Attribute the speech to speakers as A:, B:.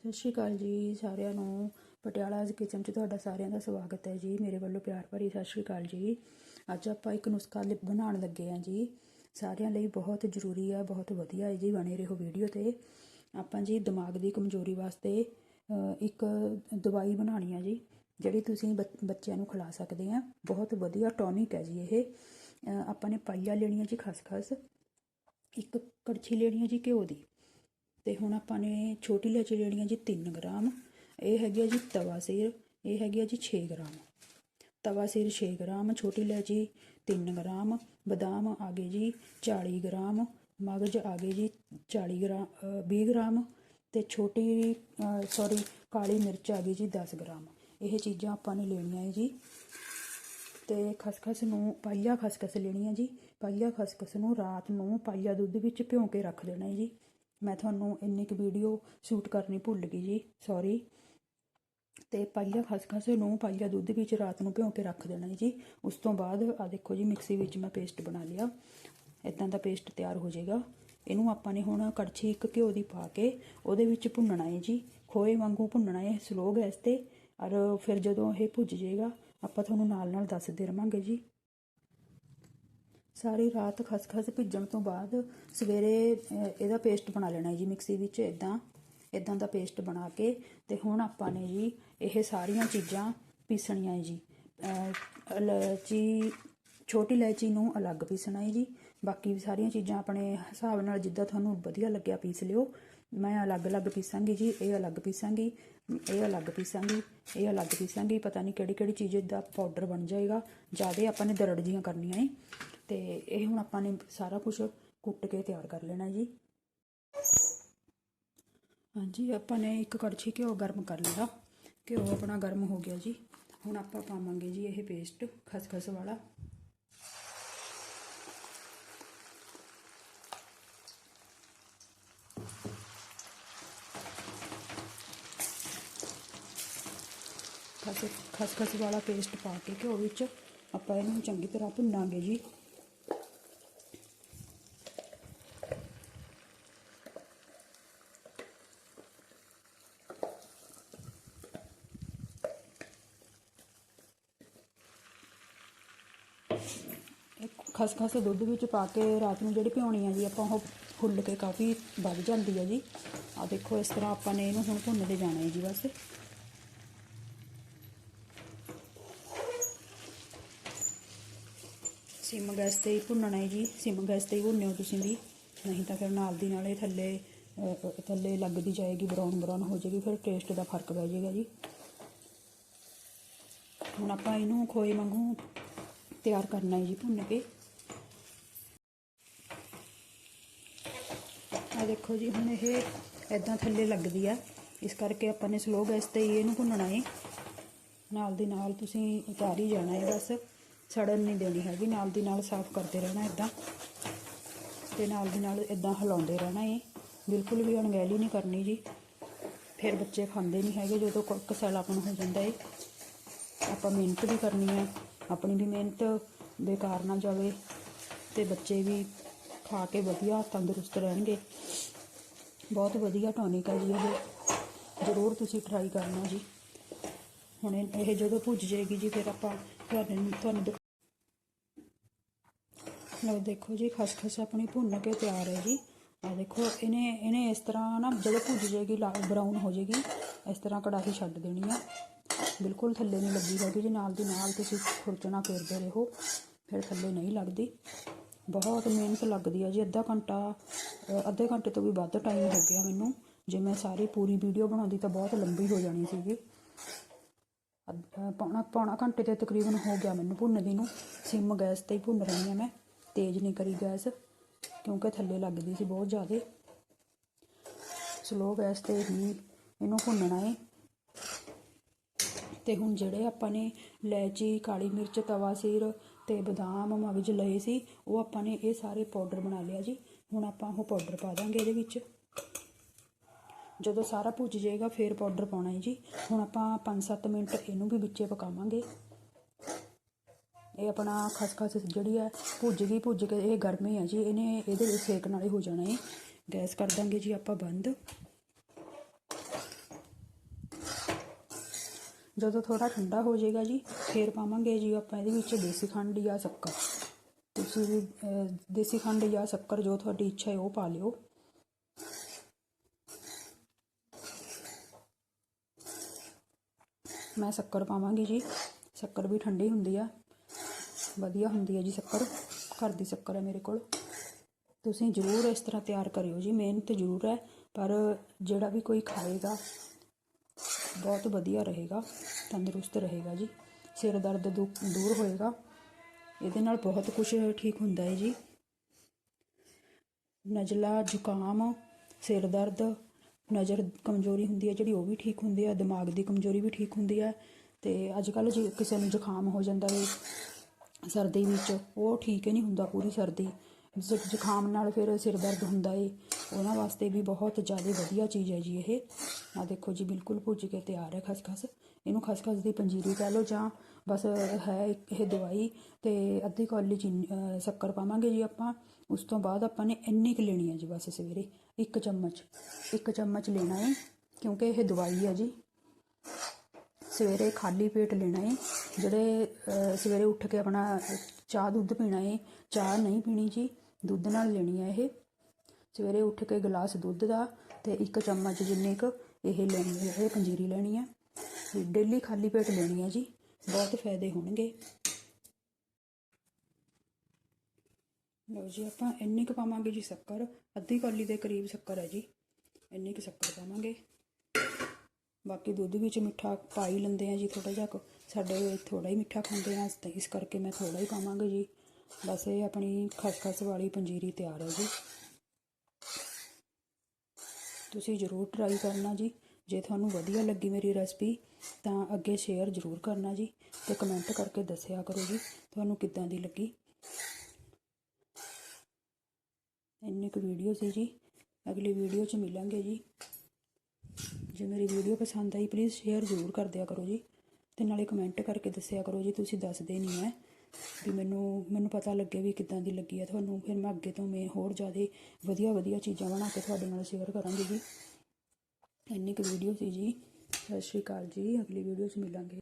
A: ਸਤਿ ਸ਼੍ਰੀ ਅਕਾਲ ਜੀ ਸਾਰਿਆਂ ਨੂੰ। ਪਟਿਆਲਾ ਕਿਚਨ 'ਚ ਤੁਹਾਡਾ ਸਾਰਿਆਂ ਦਾ ਸਵਾਗਤ ਹੈ ਜੀ। ਮੇਰੇ ਵੱਲੋਂ ਪਿਆਰ ਭਰੀ ਸਤਿ ਸ਼੍ਰੀ ਅਕਾਲ ਜੀ। ਅੱਜ ਆਪਾਂ ਇੱਕ ਨੁਸਖਾ ਲਿ- ਬਣਾਉਣ ਲੱਗੇ ਹਾਂ ਜੀ। ਸਾਰਿਆਂ ਲਈ ਬਹੁਤ ਜ਼ਰੂਰੀ ਹੈ ਬਹੁਤ ਵਧੀਆ ਹੈ ਜੀ ਬਣੇ ਰਹੋ ਵੀਡੀਓ ਤੇ। ਆਪਾਂ ਜੀ ਦਿਮਾਗ ਦੀ ਕਮਜ਼ੋਰੀ ਵਾਸਤੇ ਇੱਕ ਦਵਾਈ ਬਣਾਉਣੀ ਹੈ ਜੀ, ਜਿਹੜੀ ਤੁਸੀਂ ਬੱਚ- ਬੱਚਿਆਂ ਨੂੰ ਖਿਲਾ ਸਕਦੇ ਆ। ਬਹੁਤ ਵਧੀਆ ਟੌਨਿਕ ਹੈ ਜੀ ਇਹ। ਆਪਾਂ ਨੇ ਪਾਈਆ ਲੈਣੀ ਹੈ ਜੀ ਖਸਖਸ। ਇੱਕ ਕੜਛੀ ਲੈਣੀ ਹੈ ਜੀ ਘਿਓ ਦੀ। ਤੇ ਹੁਣ ਆਪਾਂ ਨੇ ਛੋਟੀ ਇਲਾਇਚੀ ਲੈਣੀ ਹੈ ਜੀ 3 ਗ੍ਰਾਮ। ਇਹ ਹੈਗੀ ਹੈ ਜੀ ਤਵਾ ਸਿਰ ਇਹ ਹੈਗੀ ਹੈ ਜੀ 6 ਗ੍ਰਾਮ। ਤਵਾ ਸਿਰ 6 ਗ੍ਰਾਮ ਛੋਟੀ ਇਲਾਇਚੀ 3 ਗ੍ਰਾਮ ਬਦਾਮ ਆ ਗਏ ਜੀ 40 ਗ੍ਰਾਮ ਮਗਜ ਆ ਗਏ ਜੀ 40 ਗ੍ਰਾਮ ਅ, 20 ਗ੍ਰਾਮ ਤੇ ਛੋਟੀ ਸੌਰੀ ਕਾਲੀ ਮਿਰਚ ਆ ਗਈ ਜੀ 10 ਗ੍ਰਾਮ। ਇਹ ਚੀਜ਼ਾਂ ਆਪਾਂ ਨੇ ਲੈਣੀਆਂ ਹੈ ਜੀ। ਤੇ ਖਸਖਸ ਨੂੰ ਪਾਈਆ ਖਸਖਸ ਲੈਣੀ ਹੈ ਜੀ। ਪਾਈਆ ਖਸਖਸ ਨੂੰ ਰਾਤ ਨੂੰ ਪਾਈਆ ਦੁੱਧ ਵਿੱਚ ਭਿਉਂ ਕੇ ਰੱਖ ਦੇਣਾ ਹੈ ਜੀ। ਮੈਂ ਤੁਹਾਨੂੰ ਇੰਨੀ ਕੁ ਵੀਡੀਓ ਸ਼ੂਟ ਕਰਨੀ ਭੁੱਲ ਗਈ ਜੀ ਸੌਰੀ ਤੇ ਪਾਈਆ ਖਸਖਸ ਨੂੰ ਪਾਈਆ ਦੁੱਧ ਵਿੱਚ ਰਾਤ ਨੂੰ ਭਿਉਂ ਕੇ ਰੱਖ ਦੇਣਾ ਹੈ ਜੀ। ਉਸ ਤੋਂ ਬਾਅਦ ਆ ਦੇਖੋ ਜੀ, ਮਿਕਸੀ ਵਿੱਚ ਮੈਂ ਪੇਸਟ ਬਣਾ ਲਿਆ। ਇਦਾਂ ਦਾ ਪੇਸਟ ਤਿਆਰ ਹੋ ਜਾਏਗਾ। ਇਹਨੂੰ ਆਪਾਂ ਨੇ ਹੁਣ ਕੜਛੀ ਇੱਕ ਘਿਓ ਦੀ ਪਾ ਕੇ ਉਹਦੇ ਵਿੱਚ ਭੁੰਨਣਾ ਹੈ ਜੀ। ਖੋਏ ਵਾਂਗੂ ਭੁੰਨਣਾ ਹੈ ਸਲੋ ਗੈਸ ਤੇ। ਔਰ ਫਿਰ ਜਦੋਂ ਇਹ ਭੁੱਜ ਜਾਏਗਾ, ਆਪਾਂ ਤੁਹਾਨੂੰ ਨਾਲ ਨਾਲ ਦੱਸਦੇ ਰਵਾਂਗੇ ਜੀ। ਸਾਰੀ ਰਾਤ ਖਸਖਸ ਭਿੱਜਣ ਤੋਂ ਬਾਅਦ ਸਵੇਰੇ ਇਹਦਾ ਪੇਸਟ ਬਣਾ ਲੈਣਾ ਜੀ ਮਿਕਸੀ ਵਿੱਚ ਇਦਾਂ ਇਦਾਂ ਦਾ ਪੇਸਟ ਬਣਾ ਕੇ ਤੇ ਹੁਣ ਆਪਾਂ ਨੇ ਜੀ ਇਹ ਸਾਰੀਆਂ ਚੀਜ਼ਾਂ ਪੀਸਣੀਆਂ ਹੈ ਜੀ। ਅਹ, ਇਲਾਇਚੀ ਛੋਟੀ ਇਲਾਇਚੀ ਨੂੰ ਅਲੱਗ ਪੀਸਣਾ ਹੈ ਜੀ। ਬਾਕੀ ਸਾਰੀਆਂ ਚੀਜ਼ਾਂ ਆਪਣੇ ਹਿਸਾਬ ਨਾਲ ਜਿੱਦਾਂ ਤੁਹਾਨੂੰ ਵਧੀਆ ਲੱਗਿਆ ਪੀਸ ਲਿਓ। ਮੈਂ ਅਲੱਗ-ਅਲੱਗ ਪੀਸਾਂਗੀ ਜੀ ਇਹ ਅਲੱਗ ਪੀਸਾਂਗੀ ਇਹ ਅਲੱਗ ਪੀਸਾਂਗੀ ਇਹ ਅਲੱਗ ਪੀਸਾਂਗੀ। ਪਤਾ ਨਹੀਂ ਕਿਹੜੀ ਕਿਹੜੀ ਚੀਜ਼ ਦਾ ਪਾਊਡਰ ਬਣ ਜਾਏਗਾ। ਜ਼ਿਆਦਾ ਆਪਾਂ ਨੇ ਦਰੜ ਜੀਆਂ ਕਰਨੀਆਂ ਏ। ਤੇ ਇਹ ਹੁਣ ਆਪਾਂ ਨੇ ਸਾਰਾ ਕੁਝ ਕੁੱਟ ਕੇ ਤਿਆਰ ਕਰ ਲੈਣਾ ਜੀ। ਹਾਂਜੀ, ਆਪਾਂ ਨੇ ਇੱਕ ਕੜਛੀ ਘਿਓ ਗਰਮ ਕਰ ਲਿਆ। ਘਿਓ ਆਪਣਾ ਗਰਮ ਹੋ ਗਿਆ ਜੀ। ਹੁਣ ਆਪਾਂ ਪਾਵਾਂਗੇ ਜੀ ਇਹ ਪੇਸਟ ਖਸਖਸ ਵਾਲਾ। ਖਸ, ਖਸਖਸ ਵਾਲਾ ਪੇਸਟ ਪਾ ਕੇ ਘਿਓ ਵਿੱਚ ਆਪਾਂ ਇਹਨੂੰ ਚੰਗੀ ਤਰ੍ਹਾਂ ਭੁੰਨਾਂਗੇ ਜੀ ਇਹ ਖਸਖਸ ਦੁੱਧ ਵਿੱਚ ਪਾ ਕੇ ਰਾਤ ਨੂੰ ਜਿਹੜੀ ਭਿਉਣੀ ਆ ਜੀ, ਆਪਾਂ ਉਹ ਫੁੱਲ ਕੇ ਕਾਫੀ ਵੱਧ ਜਾਂਦੀ ਹੈ ਜੀ। ਆ ਦੇਖੋ, ਇਸ ਤਰ੍ਹਾਂ ਆਪਾਂ ਨੇ ਇਹਨੂੰ ਹੁਣ ਭੁੰਨਦੇ ਜਾਣਾ ਹੈ ਜੀ ਬਸ। ਸਿਮ ਗੈਸ ਤੇ ਹੀ ਭੁੰਨਣਾ ਹੈ ਜੀ। ਸਿਮ ਗੈਸ ਤੇ ਹੀ ਭੁੰਨਿਓ ਤੁਸੀਂ ਵੀ। ਨਹੀਂ ਤਾਂ ਫਿਰ ਨਾਲ ਦੀ ਨਾਲ ਇਹ ਥੱਲੇ ਥੱਲੇ ਲੱਗਦੀ ਜਾਏਗੀ, ਬਰਾਊਨ ਬਰਾਊਨ ਹੋ ਜਾਏਗੀ, ਫਿਰ ਟੇਸਟ ਦਾ ਫ਼ਰਕ ਪੈ ਜਾਏਗਾ ਜੀ। ਹੁਣ ਆਪਾਂ ਇਹਨੂੰ ਖੋਏ ਵਾਂਗੂ ਤਿਆਰ ਕਰਨਾ ਹੈ ਜੀ ਭੁੰਨ ਕੇ। ਆ ਦੇਖੋ ਜੀ, ਹੁਣ ਇਹ ਇਦਾਂ ਥੱਲੇ ਲੱਗਦੀ ਆ। ਇਸ ਕਰਕੇ ਆਪਾਂ ਨੇ ਸਲੋ ਗੈਸ ਤੇ ਹੀ ਇਹਨੂੰ ਭੁੰਨਣਾ ਹੈ ਨਾਲ ਦੀ ਨਾਲ ਤੁਸੀਂ ਉਤਾਰੀ ਜਾਣਾ ਹੈ ਬਸ। ਸੜਨ ਨਹੀਂ ਦੇਣੀ ਹੈਗੀ। ਨਾਲ ਦੀ ਨਾਲ ਸਾਫ਼ ਕਰਦੇ ਰਹਿਣਾ ਇਦਾਂ ਤੇ ਨਾਲ ਦੀ ਨਾਲ ਇਦਾਂ ਹਿਲਾਉਂਦੇ ਰਹਿਣਾ ਹੈ ਬਿਲਕੁਲ ਵੀ ਅਣਗਹਿਲੀ ਨਹੀਂ ਕਰਨੀ ਜੀ। ਫਿਰ ਬੱਚੇ ਖਾਂਦੇ ਨਹੀਂ ਹੈਗੇ, ਜਦੋਂ ਕ- ਕਸੈਲਾਪਨ ਹੋ ਜਾਂਦਾ ਹੈ ਆਪਾਂ ਮਿਹਨਤ ਵੀ ਕਰਨੀ ਹੈ ਆਪਣੀ ਵੀ ਮਿਹਨਤ ਬੇਕਾਰ ਨਾ ਜਾਵੇ। ਤੇ ਬੱਚੇ ਵੀ ਖਾ ਕੇ ਵਧੀਆ ਤੰਦਰੁਸਤ ਰਹਿਣਗੇ। ਬਹੁਤ ਵਧੀਆ ਟੌਨਿਕ ਹੈ ਜੀ ਇਹ ਜ਼ਰੂਰ ਤੁਸੀਂ ਟਰਾਈ ਕਰਨਾ ਜੀ। ਹੁਣ ਇਹ ਜਦੋਂ ਭੁੱਜ ਜਾਏਗੀ ਜੀ, ਫਿਰ ਆਪਾਂ ਤੁਹਾਨੂੰ ਤੁਹਾਨੂੰ ਲਓ ਦੇਖੋ ਜੀ, ਖਸਖਸ ਆਪਣੀ ਭੁੰਨ ਕੇ ਤਿਆਰ ਹੈ ਜੀ। ਆ ਦੇਖੋ, ਇਹਨੇ ਇਹਨੇ ਇਸ ਤਰ੍ਹਾਂ ਨਾ ਜਦੋਂ ਭੁੱਜ ਜਾਏਗੀ ਬਰਾਊਨ ਹੋ ਜਾਏਗੀ, ਇਸ ਤਰ੍ਹਾਂ ਕੜਾਹੀ ਛੱਡ ਦੇਣੀ ਆ। ਬਿਲਕੁਲ ਥੱਲੇ ਨਹੀਂ ਲੱਗੀ ਹੈਗੀ ਜੀ, ਨਾਲ ਦੀ ਨਾਲ ਤੁਸੀਂ ਖੁਰਚਣਾ ਫੇਰਦੇ ਰਹੋ, ਫਿਰ ਥੱਲੇ ਨਹੀਂ ਲੱਗਦੀ। ਬਹੁਤ ਮਿਹਨਤ ਲੱਗਦੀ ਹੈ ਜੀ, ਅੱਧਾ ਘੰਟਾ ਅੱਧੇ ਘੰਟੇ ਤੋਂ ਵੀ ਵੱਧ ਟਾਈਮ ਹੋ ਗਿਆ ਮੈਨੂੰ। ਜੇ ਮੈਂ ਸਾਰੀ ਪੂਰੀ ਵੀਡੀਓ ਬਣਾਉਂਦੀ ਤਾਂ ਬਹੁਤ ਲੰਬੀ ਹੋ ਜਾਣੀ ਸੀਗੀ। ਅੱਧ- ਪੌਣਾ ਪੌਣਾ ਘੰਟੇ ਤੇ ਤਕਰੀਬਨ ਹੋ ਗਿਆ ਮੈਨੂੰ ਭੁੰਨਦੀ ਨੂੰ। ਸਿਮ ਗੈਸ ਤੇ ਹੀ ਭੁੰਨ ਰਹੀ ਹਾਂ ਮੈਂ। ਤੇਜ਼ ਨਹੀਂ ਕਰੀ ਗੈਸ, ਕਿਉਂਕਿ ਥੱਲੇ ਲੱਗਦੀ ਸੀ ਬਹੁਤ ਜ਼ਿਆਦਾ। ਸਲੋ ਗੈਸ ਤੇ ਹੀ ਇਹਨੂੰ ਭੁੰਨਣਾ ਹੈ ਤੇ ਹੁਣ ਜਿਹੜੇ ਆਪਾਂ ਨੇ ਇਲਾਇਚੀ, ਕਾਲੀ ਮਿਰਚ, ਤਵਾ, ਸੀਰ ਤੇ ਬਦਾਮ ਮਗਜ ਲਏ ਸੀ, ਉਹ ਆਪਾਂ ਨੇ ਇਹ ਸਾਰੇ ਪਾਊਡਰ ਬਣਾ ਲਿਆ ਜੀ। ਹੁਣ ਆਪਾਂ ਉਹ ਪਾਊਡਰ ਪਾ ਦਾਂਗੇ ਇਹਦੇ ਵਿੱਚ। ਜਦੋਂ ਸਾਰਾ ਭੁੱਜ ਜਾਏਗਾ, ਫਿਰ ਪਾਊਡਰ ਪਾਉਣਾ ਹੈ ਜੀ। ਹੁਣ ਆਪਾਂ 5-7 ਮਿੰਟ ਇਹਨੂੰ ਵੀ ਵਿੱਚੇ ਪਕਾਵਾਂਗੇ। ਇਹ ਆਪਣਾ ਖਸਖਸ ਜਿਹੜੀ ਹੈ ਭੁੱਜ ਗਈ, ਭੁੱਜ ਕੇ ਇਹ ਗਰਮੀ ਹੈ ਜੀ। ਇਹਨੇ ਇਹਦੇ ਵਿੱਚ ਸੇਕ ਨਾਲ ਹੀ ਹੋ ਜਾਣਾ ਹੈ ਗੈਸ ਕਰ ਦਾਂਗੇ ਜੀ ਆਪਾਂ ਬੰਦ। ਜਦੋਂ ਥੋੜਾ ਠੰਡਾ ਹੋ ਜਾਏਗਾ ਜੀ, ਫੇਰ ਪਾਵਾਂਗੇ ਜੀ ਆਪਾਂ ਇਹਦੇ ਵਿੱਚ ਦੇਸੀ ਖੰਡ ਜਾਂ ਸ਼ੱਕਰ। ਤੁਸੀਂ ਵੀ ਦੇਸੀ ਖੰਡ ਜਾਂ ਸ਼ੱਕਰ ਜੋ ਤੁਹਾਡੀ ਇੱਛਾ ਹੈ ਉਹ ਪਾ ਲਿਓ। ਮੈਂ ਸ਼ੱਕਰ ਪਾਵਾਂਗੀ ਜੀ। ਸ਼ੱਕਰ ਵੀ ਠੰਡੀ ਹੁੰਦੀ ਆ। ਵਧੀਆ ਹੁੰਦੀ ਹੈ ਜੀ ਸ਼ੱਕਰ। ਘਰ ਦੀ ਸ਼ੱਕਰ ਹੈ ਮੇਰੇ ਕੋਲ। ਤੁਸੀਂ ਜ਼ਰੂਰ ਇਸ ਤਰ੍ਹਾਂ ਤਿਆਰ ਕਰਿਓ ਜੀ। ਮਿਹਨਤ ਜ਼ਰੂਰ ਹੈ, ਪਰ ਜਿਹੜਾ ਵੀ ਕੋਈ ਖਾਏਗਾ ਬਹੁਤ ਵਧੀਆ ਰਹੇਗਾ, ਤੰਦਰੁਸਤ ਰਹੇਗਾ ਜੀ। ਸਿਰ ਦਰਦ ਦੂ- ਦੂਰ ਹੋਏਗਾ। ਇਹਦੇ ਨਾਲ ਬਹੁਤ ਕੁਝ ਠੀਕ ਹੁੰਦਾ ਹੈ ਜੀ। ਨਜ਼ਲਾ, ਜ਼ੁਕਾਮ, ਸਿਰ ਦਰਦ, ਨਜ਼ਰ ਕਮਜ਼ੋਰੀ ਹੁੰਦੀ ਹੈ ਜਿਹੜੀ ਉਹ ਵੀ ਠੀਕ ਹੁੰਦੀ ਹੈ, ਦਿਮਾਗ ਦੀ ਕਮਜ਼ੋਰੀ ਵੀ ਠੀਕ ਹੁੰਦੀ ਹੈ। ਤੇ ਅੱਜ ਕੱਲ੍ਹ ਜੇ ਕਿਸੇ ਨੂੰ ਜ਼ੁਕਾਮ ਹੋ ਜਾਂਦਾ ਹੈ ਸਰਦੀ ਵਿੱਚ, ਉਹ ਠੀਕ ਹੀ ਨਹੀਂ ਹੁੰਦਾ ਪੂਰੀ ਸਰਦੀ। ਜ਼ੁਕਾਮ ਨਾਲ ਫਿਰ ਸਿਰ ਦਰਦ ਹੁੰਦਾ ਏ ਉਹਨਾਂ ਵਾਸਤੇ ਵੀ ਬਹੁਤ ਜ਼ਿਆਦਾ ਵਧੀਆ ਚੀਜ਼ ਹੈ ਜੀ ਇਹ। ਆ ਦੇਖੋ ਜੀ, ਬਿਲਕੁਲ ਭੁੱਜ ਕੇ ਤਿਆਰ ਹੈ ਖਸਖਸ। ਇਹਨੂੰ ਖਸਖਸ ਦੀ ਪੰਜੀਰੀ ਕਹਿ ਲਓ ਜਾਂ ਬਸ ਹੈ ਇਹ ਦਵਾਈ ਤੇ ਅੱਧੀ ਕੌਲੀ ਚੀਨੀ ਸ਼ੱਕਰ ਪਾਵਾਂਗੇ ਜੀ ਆਪਾਂ। ਉਸ ਤੋਂ ਬਾਅਦ ਆਪਾਂ ਨੇ ਇੰਨੀ ਕੁ ਲੈਣੀ ਹੈ ਜੀ ਬਸ ਸਵੇਰੇ, ਇੱਕ ਚਮਚ ਇੱਕ ਚਮਚ ਲੈਣਾ ਹੈ, ਕਿਉਂਕਿ ਇਹ ਦਵਾਈ ਹੈ ਜੀ। ਸਵੇਰੇ ਖਾਲੀ ਪੇਟ ਲੈਣਾ ਹੈ, ਜਿਹੜੇ ਸਵੇਰੇ ਉੱਠ ਕੇ ਆਪਣਾ ਚਾਹ ਦੁੱਧ ਪੀਣਾ ਹੈ, ਚਾਹ ਨਹੀਂ ਪੀਣੀ ਜੀ, ਦੁੱਧ ਨਾਲ ਲੈਣੀ ਹੈ ਇਹ। ਸਵੇਰੇ ਉੱਠ ਕੇ ਗਲਾਸ ਦੁੱਧ ਦਾ ਤੇ ਇੱਕ ਚਮਚ ਜਿੰਨੇ ਕੁ ਇਹ ਲੈਣੀ ਹੈ ਇਹ ਪੰਜੀਰੀ ਲੈਣੀ ਹੈ ਡੇਲੀ ਖਾਲੀ ਪੇਟ ਲੈਣੀ ਹੈ ਜੀ, ਬਹੁਤ ਫਾਇਦੇ ਹੋਣਗੇ। ਲਓ ਜੀ, ਆਪਾਂ ਇੰਨੀ ਕੁ ਪਾਵਾਂਗੇ ਜੀ ਸ਼ੱਕਰ, ਅੱਧੀ ਕੌਲੀ ਦੇ ਕਰੀਬ ਸ਼ੱਕਰ ਹੈ ਜੀ, ਇੰਨੀ ਕੁ ਸ਼ੱਕਰ ਪਾਵਾਂਗੇ। ਬਾਕੀ ਦੁੱਧ ਵਿੱਚ ਮਿੱਠਾ ਪਾ ਹੀ ਲੈਂਦੇ ਆ ਜੀ ਥੋੜਾ ਜਿਹਾ ਕੁ। ਸਾਡੇ ਥੋੜਾ ਹੀ ਮਿੱਠਾ ਖਾਂਦੇ ਆ, ਤੇ ਇਸ ਕਰਕੇ ਮੈਂ ਥੋੜਾ ਹੀ ਪਾਵਾਂਗੇ ਜੀ। ਬਸ ਇਹ ਆਪਣੀ ਖਸਖਸ ਵਾਲੀ ਪੰਜੀਰੀ ਤਿਆਰ ਹੈ ਜੀ। ਤੁਸੀਂ ਜ਼ਰੂਰ ਟਰਾਈ ਕਰਨਾ ਜੀ। ਜੇ ਤੁਹਾਨੂੰ ਵਧੀਆ ਲੱਗੀ ਮੇਰੀ ਰੈਸਪੀ ਤਾਂ ਅੱਗੇ ਸ਼ੇਅਰ ਜ਼ਰੂਰ ਕਰਨਾ ਜੀ ਤੇ ਕਮੈਂਟ ਕਰਕੇ ਦੱਸਿਆ ਕਰੋ ਜੀ, ਤੁਹਾਨੂੰ ਕਿੱਦਾਂ ਦੀ ਲੱਗੀ। ਇੰਨੀ ਕੁ ਵੀਡੀਓ ਸੀ ਜੀ। ਅਗਲੀ ਵੀਡੀਓ 'ਚ ਮਿਲਾਂਗੇ ਜੀ। ਜੇ ਮੇਰੀ ਵੀਡੀਓ ਪਸੰਦ ਆਈ ਪਲੀਜ਼ ਸ਼ੇਅਰ ਜ਼ਰੂਰ ਕਰ ਦਿਆ ਕਰੋ ਜੀ। ਤੇ ਨਾਲੇ ਕਮੈਂਟ ਕਰਕੇ ਦੱਸਿਆ ਕਰੋ ਜੀ, ਤੁਸੀਂ ਦੱਸਦੇ ਨਹੀਂ ਹੈ ਵੀ ਮੈਨੂੰ ਮੈਨੂੰ ਪਤਾ ਲੱਗੇ ਵੀ ਕਿੱਦਾਂ ਦੀ ਲੱਗੀ ਹੈ ਤੁਹਾਨੂੰ ਫਿਰ ਮੈਂ ਅੱਗੇ ਤੋਂ ਮੈਂ ਹੋਰ ਜ਼ਿਆਦਾ ਵਧੀਆ ਵਧੀਆ ਚੀਜ਼ਾਂ ਬਣਾ ਕੇ ਤੁਹਾਡੇ ਨਾਲ ਸ਼ੇਅਰ ਕਰਾਂਗੀ ਜੀ। ਇੰਨੀ ਕੁ ਵੀਡੀਓ ਸੀ ਜੀ। ਸਤਿ ਸ਼੍ਰੀ ਅਕਾਲ ਜੀ। ਅਗਲੀ ਵੀਡੀਓ 'ਚ ਮਿਲਾਂਗੇ।